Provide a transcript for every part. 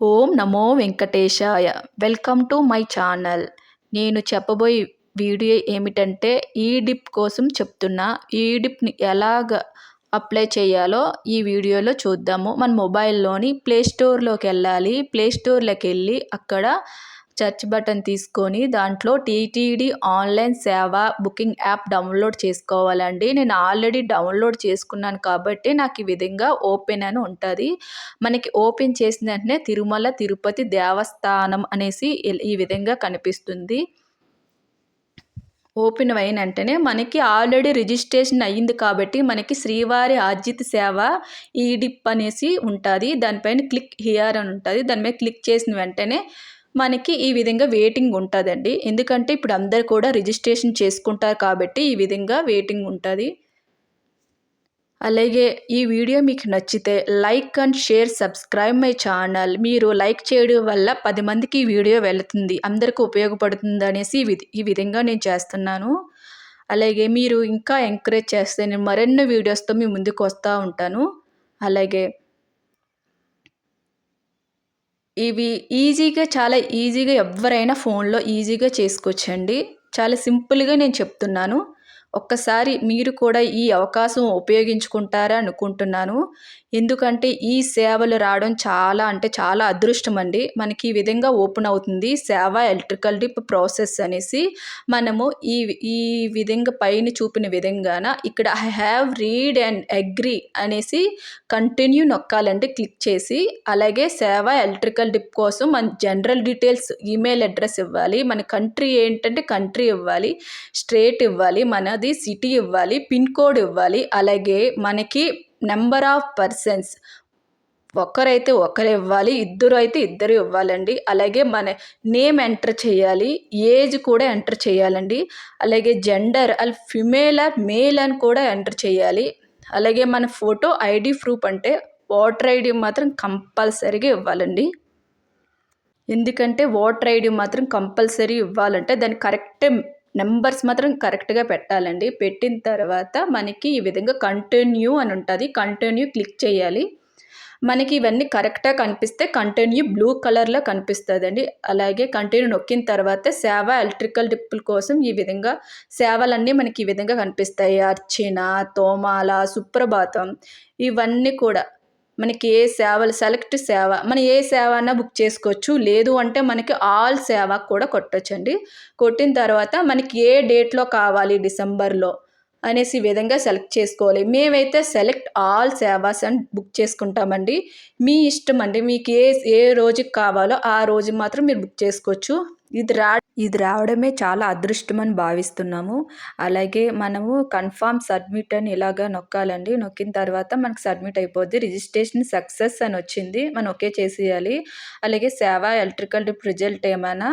ఓం నమో వెంకటేశాయ. Welcome to my channel. నేను చెప్పబోయే వీడియో ఏమిటంటే ఈ డిప్ కోసం చెప్తున్నా. ఈ డిప్ని ఎలాగ అప్లై చేయాలో ఈ వీడియోలో చూద్దాము. మన మొబైల్లోని ప్లే స్టోర్లోకి వెళ్ళాలి. ప్లే స్టోర్లోకి వెళ్ళి అక్కడ సెర్చ్ బటన్ తీసుకొని దాంట్లో టీటీడీ ఆన్లైన్ సేవ బుకింగ్ యాప్ డౌన్లోడ్ చేసుకోవాలండి. నేను ఆల్రెడీ డౌన్లోడ్ చేసుకున్నాను కాబట్టి నాకు ఈ విధంగా ఓపెన్ అని ఉంటుంది. మనకి ఓపెన్ చేసిన వెంటనే తిరుమల తిరుపతి దేవస్థానం అనేసి ఈ విధంగా కనిపిస్తుంది. ఓపెన్ అయిన వెంటనే మనకి ఆల్రెడీ రిజిస్ట్రేషన్ అయ్యింది కాబట్టి మనకి శ్రీవారి ఆర్జిత సేవ ఈడిప్ అనేసి ఉంటుంది. దానిపైన క్లిక్ హియర్ అని ఉంటుంది. దాని మీద క్లిక్ చేసిన వెంటనే మనకి ఈ విధంగా వెయిటింగ్ ఉంటుందండి. ఎందుకంటే ఇప్పుడు అందరు కూడా రిజిస్ట్రేషన్ చేసుకుంటారు కాబట్టి ఈ విధంగా వెయిటింగ్ ఉంటుంది. అలాగే ఈ వీడియో మీకు నచ్చితే like and share subscribe my channel మీరు లైక్ చేయడం వల్ల పది మందికి ఈ వీడియో వెళుతుంది. అందరికీ ఉపయోగపడుతుంది అనేసి ఈ విధంగా నేను చేస్తున్నాను. అలాగే మీరు ఇంకా ఎంకరేజ్ చేస్తే నేను మరెన్నో వీడియోస్తో మీ ముందుకు వస్తూ ఉంటాను. అలాగే ఇవి ఈజీగా చాలా ఈజీగా ఎవరైనా ఫోన్లో ఈజీగా చేసుకోవచ్చండి. చాలా సింపుల్గా నేను చెప్తున్నాను. ఒక్కసారి మీరు కూడా ఈ అవకాశం ఉపయోగించుకుంటారా అనుకుంటున్నాను. ఎందుకంటే ఈ సేవలు రావడం చాలా అంటే చాలా అదృష్టం అండి. మనకి ఈ విధంగా ఓపెన్ అవుతుంది సేవ ఎలక్ట్రికల్ డిప్ ప్రాసెస్ అనేసి. మనము ఈ ఈ విధంగా పైన చూపిన విధంగాన ఇక్కడ I have read and agree అనేసి కంటిన్యూ నొక్కాలండి క్లిక్ చేసి. అలాగే సేవ ఎలక్ట్రికల్ డిప్ కోసం మన జనరల్ డీటెయిల్స్ ఈమెయిల్ అడ్రస్ ఇవ్వాలి. మన కంట్రీ ఏంటంటే కంట్రీ ఇవ్వాలి. స్టేట్ ఇవ్వాలి. మన మనది సిటీ ఇవ్వాలి పిన్ కోడ్ ఇవ్వాలి. అలాగే మనకి నెంబర్ ఆఫ్ పర్సన్స్ ఒకరైతే ఒకరు ఇవ్వాలి ఇద్దరు అయితే ఇద్దరు ఇవ్వాలండి. అలాగే మన నేమ్ ఎంటర్ చేయాలి ఏజ్ కూడా ఎంటర్ చేయాలండి. అలాగే జెండర్ అల్ ఫిమేల్ ఆర్ మేల్ అని కూడా ఎంటర్ చేయాలి. అలాగే మన ఫోటో ఐడి ప్రూఫ్ అంటే ఓటర్ ఐడి మాత్రం కంపల్సరీగా ఇవ్వాలండి. ఎందుకంటే ఓటర్ ఐడి మాత్రం కంపల్సరీ ఇవ్వాలంటే దాన్ని కరెక్ట్ నెంబర్స్ మాత్రం కరెక్ట్గా పెట్టాలండి. పెట్టిన తర్వాత మనకి ఈ విధంగా కంటిన్యూ అని ఉంటుంది. కంటిన్యూ క్లిక్ చేయాలి. మనకి ఇవన్నీ కరెక్ట్గా కనిపిస్తే కంటిన్యూ బ్లూ కలర్లో కనిపిస్తుందండి. అలాగే కంటిన్యూ నొక్కిన తర్వాత సేవ ఎలక్ట్రికల్ డిప్పుల కోసం ఈ విధంగా సేవలన్నీ మనకి ఈ విధంగా కనిపిస్తాయి. అర్చన తోమాల సుప్రభాతం ఇవన్నీ కూడా మనకి ఏ సేవలు సెలెక్ట్ సేవ మనం ఏ సేవ అన్నా బుక్ చేసుకోవచ్చు. లేదు అంటే మనకి ఆల్ సేవ కూడా కొట్టచ్చండి. కొట్టిన తర్వాత మనకి ఏ డేట్లో కావాలి డిసెంబర్లో అనేసి విధంగా సెలెక్ట్ చేసుకోవాలి. మేమైతే సెలెక్ట్ ఆల్ సేవాస్ అని బుక్ చేసుకుంటామండి. మీ ఇష్టం అండి. మీకు ఏ ఏ రోజుకి కావాలో ఆ రోజు మాత్రం మీరు బుక్ చేసుకోవచ్చు. ఇది రా ఇది రావడమే చాలా అదృష్టం అని భావిస్తున్నాము. అలాగే మనము కన్ఫామ్ సబ్మిట్ అని ఇలాగా నొక్కాలండి? నొక్కిన తర్వాత మనకు సబ్మిట్ అయిపోద్ది. రిజిస్ట్రేషన్ సక్సెస్ అని వచ్చింది. మనం ఓకే చేసేయాలి. అలాగే సేవ ఎలక్ట్రికల్ రిజల్ట్ ఏమైనా?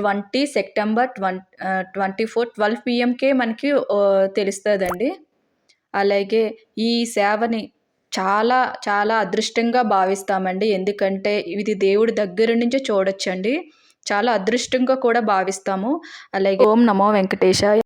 Twenty September twenty twenty four twelve PMK మనకి తెలుస్తుందండి. అలాగే ఈ సేవని చాలా చాలా అదృష్టంగా భావిస్తామండి. ఎందుకంటే ఇది దేవుడి దగ్గర నుంచి చూడొచ్చండి. చాలా అదృష్టంగా కూడా భావిస్తాము. అలాగే ఓం నమో వెంకటేశాయ